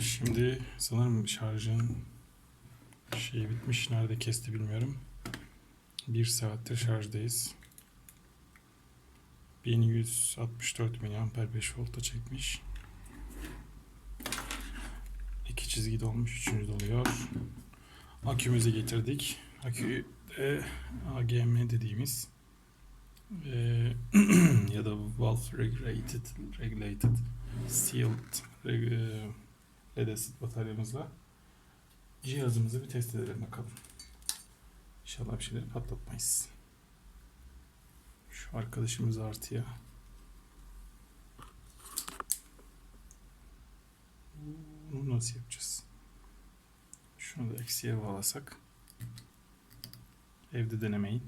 Şimdi sanırım şarjın şeyi bitmiş. Nerede kesti bilmiyorum. Bir saattir şarjdayız. 1164 mAh 5 volta çekmiş. İki çizgi dolmuş. Üçüncü doluyor. Akümüzü getirdik. Akü de AGM dediğimiz eee, ya da valve regulated regulated sealed reg- led acid bataryamızla cihazımızı bir test edelim bakalım. İnşallah bir şeyleri patlatmayız. Şu arkadaşımız artıya. Bunu nasıl yapacağız? Şunu da eksiye bağlasak. Evde denemeyin.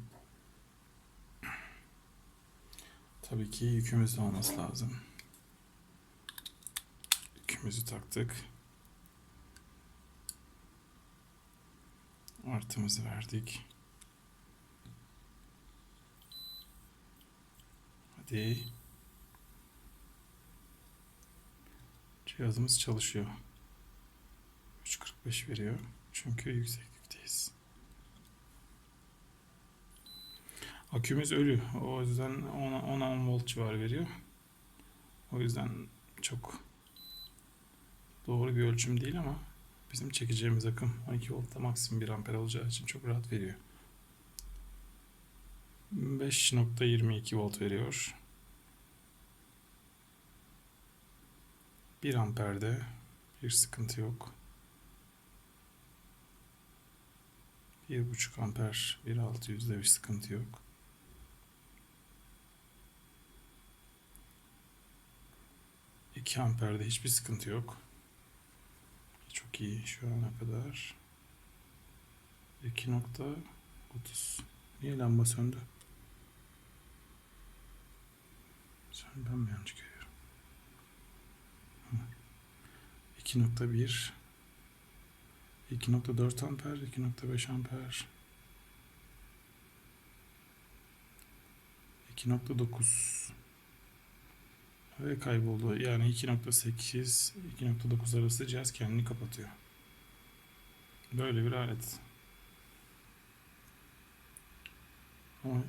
Tabii ki yükümüz de olması lazım. Yükümüzü taktık. Artımızı verdik. Hadi. Cihazımız çalışıyor. 3.45 veriyor. Çünkü yükseklikteyiz. Akümüz ölü. O yüzden 10'a 10 volt civarı veriyor. O yüzden çok doğru bir ölçüm değil ama bizim çekeceğimiz akım 12 voltta maksimum 1 amper olacağı için çok rahat veriyor. 5.22 volt veriyor. 1 amperde bir sıkıntı yok. 1.5 amper 1.600'de bir sıkıntı yok. İki amperde hiçbir sıkıntı yok. Çok iyi şu ana kadar. 2.30 Niye lamba söndü? Sen ben mi yanlış görüyorum? Hı. 2.1 2.4 amper 2.5 amper 2.9 ve kayboldu. Yani 2.8 2.9 arası cihaz kendini kapatıyor. Böyle bir alet. Ama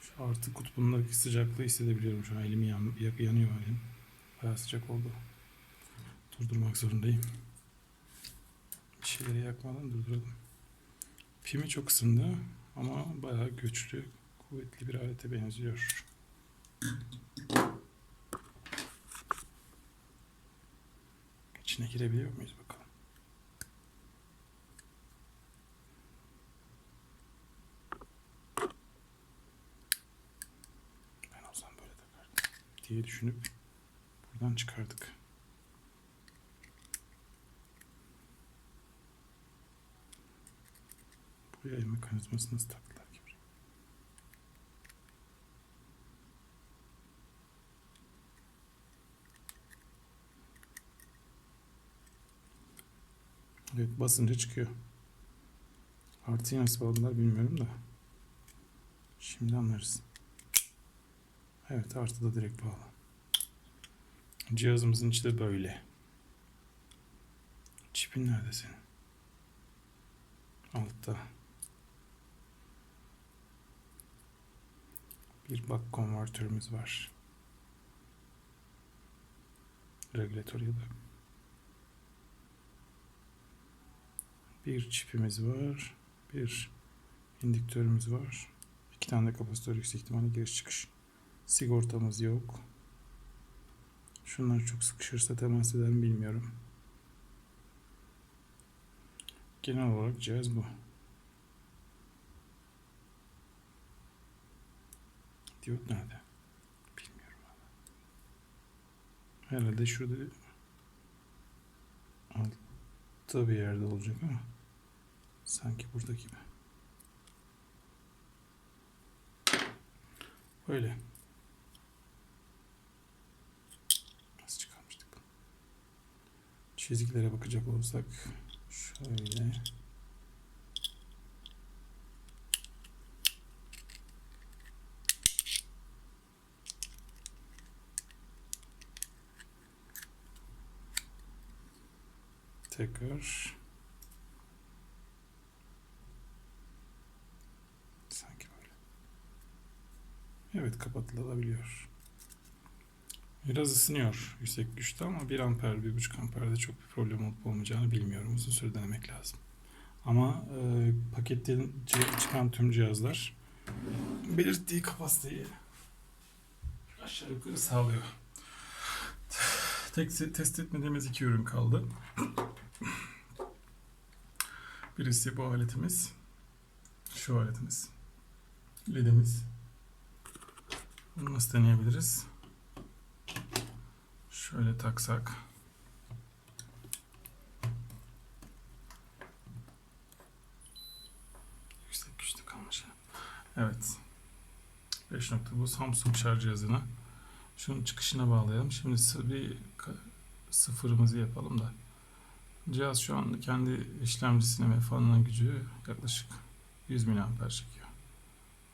şu artı kutbundaki sıcaklığı hissedebiliyorum. Şu an elim yan, yanıyor elim. Bayağı sıcak oldu. Durdurmak zorundayım. Bir şeyleri yakmadan durduralım. Pimi çok ısındı ama bayağı güçlü, kuvvetli bir alete benziyor. İçine girebiliyor muyuz bakalım. Ben olsam böyle takardım diye düşünüp buradan çıkardık. Bu yay mekanizması nasıl taktılar Evet basınca çıkıyor. Artı nasıl bağladılar bilmiyorum da. Şimdi anlarız. Evet artı da direkt bağlı. Cihazımızın içi de böyle. Çipin nerede senin? Altta. Bir bak konvertörümüz var. Regülatör ya da. Bir çipimiz var. Bir indüktörümüz var. İki tane de kapasitör yüksek ihtimalle giriş çıkış. Sigortamız yok. Şunlar çok sıkışırsa temas eder mi bilmiyorum. Genel olarak cihaz bu. Diyot nerede? Bilmiyorum valla. Herhalde şurada altta bir yerde olacak ama sanki burada gibi. Böyle. Nasıl çıkarmıştık? Çizgilere bakacak olursak şöyle tekrar. Sanki böyle. Evet kapatılabiliyor. Biraz ısınıyor yüksek güçte ama 1 amper, 1.5 amperde çok bir problem olup olmayacağını bilmiyorum. Uzun süre denemek lazım. Ama e, paketten çıkan tüm cihazlar belirttiği kapasiteyi aşağı yukarı sağlıyor. Tek test etmediğimiz iki ürün kaldı. Birisi bu aletimiz. Şu aletimiz. LED'imiz. Bunu nasıl deneyebiliriz? Şöyle taksak. Yüksek güçlü kalmış. Evet. 5 nokta bu Samsung şarj cihazına. Şunun çıkışına bağlayalım. Şimdi bir sıfırımızı yapalım da. Cihaz şu an kendi işlemcisine ve fanına gücü yaklaşık 100 mAh çekiyor.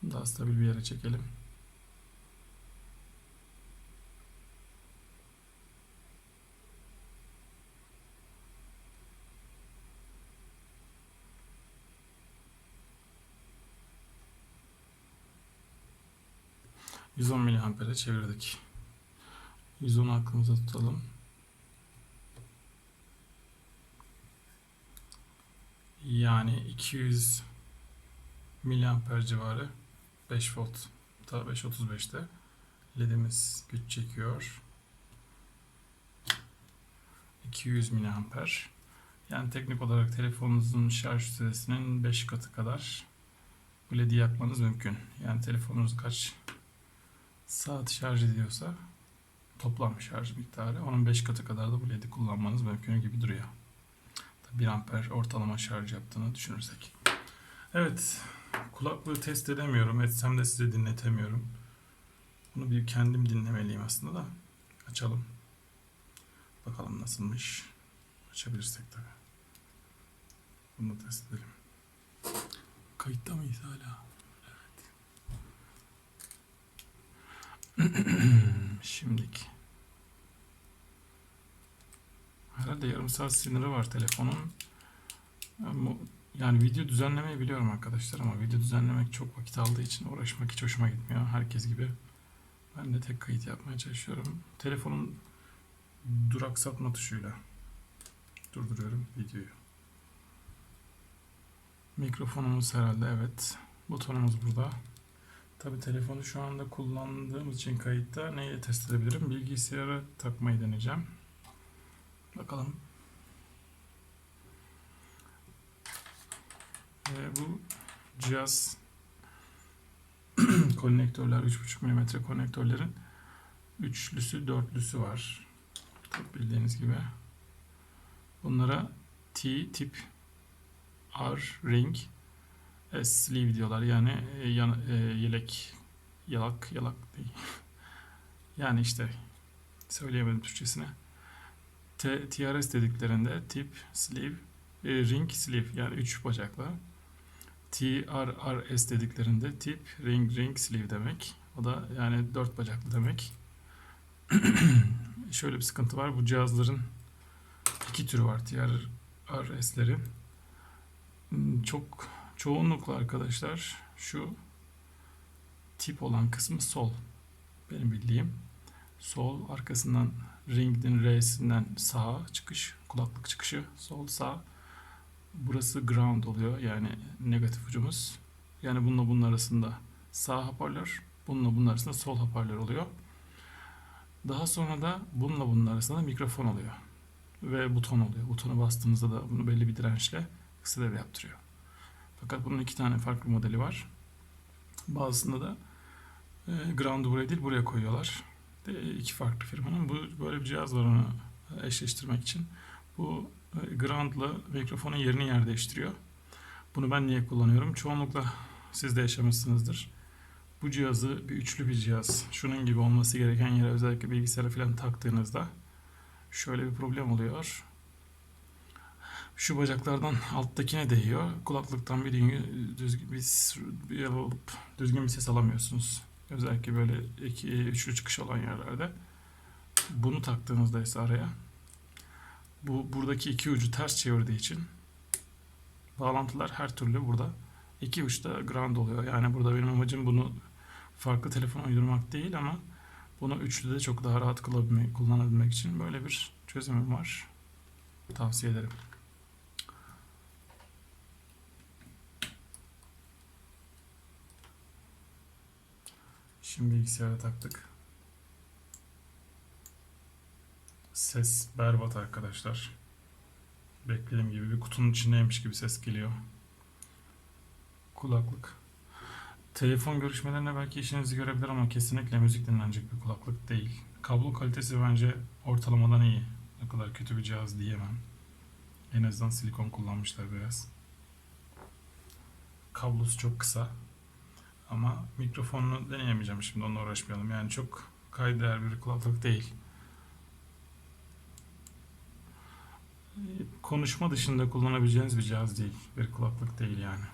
Daha stabil bir yere çekelim. ...110 miliampere çevirdik. 110 aklımıza tutalım. Yani 200 miliamper civarı 5 volt ta 5.35'te ledimiz güç çekiyor. 200 miliamper. Yani teknik olarak telefonunuzun şarj süresinin 5 katı kadar bu ledi yakmanız mümkün. Yani telefonunuz kaç saat şarj ediyorsa toplam şarj miktarı onun 5 katı kadar da bu ledi kullanmanız mümkün gibi duruyor. 1 amper ortalama şarj yaptığını düşünürsek. Evet, kulaklığı test edemiyorum. Etsem de size dinletemiyorum. Bunu bir kendim dinlemeliyim aslında da. Açalım. Bakalım nasılmış. Açabilirsek tabii. Bunu da test edelim. Kayıtta mıyız hala? Şimdiki. Herhalde yarım saat sınırı var telefonun. Yani video düzenlemeyi biliyorum arkadaşlar ama video düzenlemek çok vakit aldığı için uğraşmak hiç hoşuma gitmiyor. Herkes gibi. Ben de tek kayıt yapmaya çalışıyorum. Telefonun duraksatma tuşuyla durduruyorum videoyu. Mikrofonumuz herhalde evet. Butonumuz burada. Tabi telefonu şu anda kullandığımız için kayıtta neyle test edebilirim? Bilgisayara takmayı deneyeceğim. Bakalım. Ee, bu cihaz konnektörler 3.5 mm konnektörlerin üçlüsü dörtlüsü var. Tabii bildiğiniz gibi. Bunlara T tip R ring sleeve diyorlar. Yani e, yan, e, yelek yalak yalak değil. yani işte söyleyemedim Türkçesine. T, TRS dediklerinde tip, sleeve, e, ring, sleeve yani üç bacaklı. TRRS dediklerinde tip, ring, ring, sleeve demek. O da yani dört bacaklı demek. Şöyle bir sıkıntı var. Bu cihazların iki türü var TRRS'leri. Hmm, Çok çoğunlukla arkadaşlar şu tip olan kısmı sol. Benim bildiğim. Sol arkasından ringin R'sinden sağa çıkış, kulaklık çıkışı sol sağ. Burası ground oluyor yani negatif ucumuz. Yani bununla bunun arasında sağ hoparlör, bununla bunun arasında sol hoparlör oluyor. Daha sonra da bununla bunun arasında mikrofon oluyor. Ve buton oluyor. Butona bastığınızda da bunu belli bir dirençle kısa devre yaptırıyor. Fakat bunun iki tane farklı modeli var. Bazısında da e, ground'u buraya değil buraya koyuyorlar. De, iki farklı firmanın. Bu böyle bir cihaz var onu eşleştirmek için. Bu e, ground'la mikrofonun yerini yer değiştiriyor. Bunu ben niye kullanıyorum? Çoğunlukla siz de yaşamışsınızdır. Bu cihazı bir üçlü bir cihaz. Şunun gibi olması gereken yere özellikle bilgisayara falan taktığınızda şöyle bir problem oluyor. Şu bacaklardan alttakine değiyor. Kulaklıktan bir düzgün bir, düzgün bir ses alamıyorsunuz. Özellikle böyle iki, üçlü çıkış olan yerlerde. Bunu taktığınızda ise araya Bu buradaki iki ucu ters çevirdiği için bağlantılar her türlü burada. İki uçta ground oluyor. Yani burada benim amacım bunu farklı telefona uydurmak değil ama bunu üçlü de çok daha rahat kullanabilmek için böyle bir çözümüm var. Tavsiye ederim. Şimdi bilgisayara taktık. Ses berbat arkadaşlar. Beklediğim gibi bir kutunun içindeymiş gibi ses geliyor. Kulaklık. Telefon görüşmelerinde belki işinizi görebilir ama kesinlikle müzik dinlenecek bir kulaklık değil. Kablo kalitesi bence ortalamadan iyi. Ne kadar kötü bir cihaz diyemem. En azından silikon kullanmışlar biraz. Kablosu çok kısa. Ama mikrofonunu deneyemeyeceğim şimdi onunla uğraşmayalım. Yani çok kaydeğer bir kulaklık değil. Konuşma dışında kullanabileceğiniz bir cihaz değil. Bir kulaklık değil yani.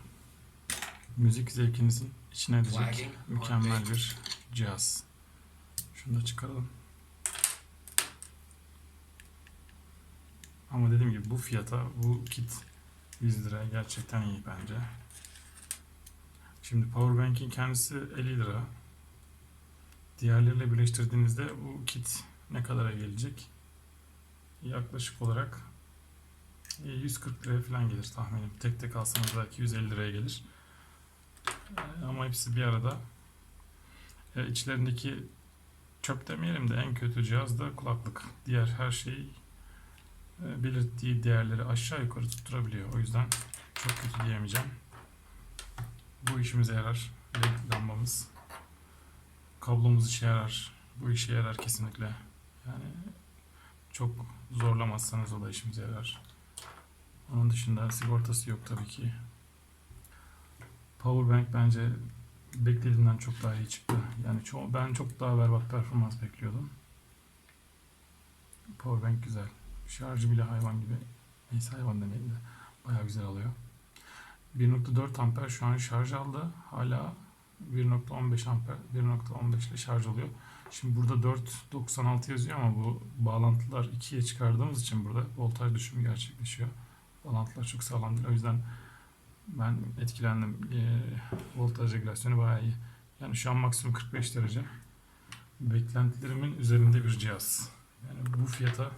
Müzik zevkinizin içine edecek mükemmel bir cihaz. Şunu da çıkaralım. Ama dediğim gibi bu fiyata bu kit 100 lira gerçekten iyi bence. Şimdi Powerbank'in kendisi 50 lira. Diğerleriyle birleştirdiğinizde bu kit ne kadara gelecek? Yaklaşık olarak e, 140 liraya falan gelir tahminim. Tek tek alsanız belki 150 liraya gelir. E, Ama hepsi bir arada. E, içlerindeki çöp demeyelim de en kötü cihaz da kulaklık. Diğer her şey e, belirttiği değerleri aşağı yukarı tutturabiliyor. O yüzden çok kötü diyemeyeceğim. Bu işimize yarar. LED lambamız. Kablomuz işe yarar. Bu işe yarar kesinlikle. Yani çok zorlamazsanız o da işimize yarar. Onun dışında sigortası yok tabii ki. Powerbank bence beklediğimden çok daha iyi çıktı. Yani ço- ben çok daha berbat performans bekliyordum. Powerbank güzel. Şarjı bile hayvan gibi. Neyse hayvan demeyelim de bayağı güzel alıyor. 1.4 amper şu an şarj aldı. Hala 1.15 amper 1.15 ile şarj oluyor. Şimdi burada 4.96 yazıyor ama bu bağlantılar 2'ye çıkardığımız için burada voltaj düşümü gerçekleşiyor. Bağlantılar çok sağlam değil. O yüzden ben etkilendim. Ee, voltaj regülasyonu bayağı iyi. Yani şu an maksimum 45 derece. Beklentilerimin üzerinde bir cihaz. Yani bu fiyata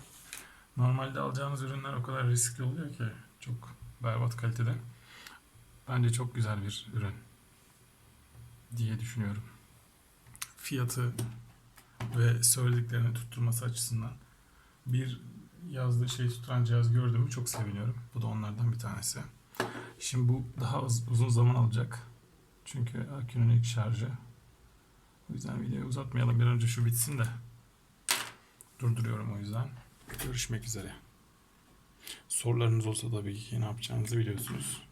normalde alacağınız ürünler o kadar riskli oluyor ki çok berbat kalitede. Bence çok güzel bir ürün diye düşünüyorum. Fiyatı ve söylediklerini tutturması açısından bir yazdığı şeyi tutturan cihaz gördüğümü çok seviniyorum. Bu da onlardan bir tanesi. Şimdi bu daha uz- uzun zaman alacak. Çünkü akünün ilk şarjı. O yüzden videoyu uzatmayalım. Bir önce şu bitsin de. Durduruyorum o yüzden. Görüşmek üzere. Sorularınız olsa tabii ki ne yapacağınızı biliyorsunuz.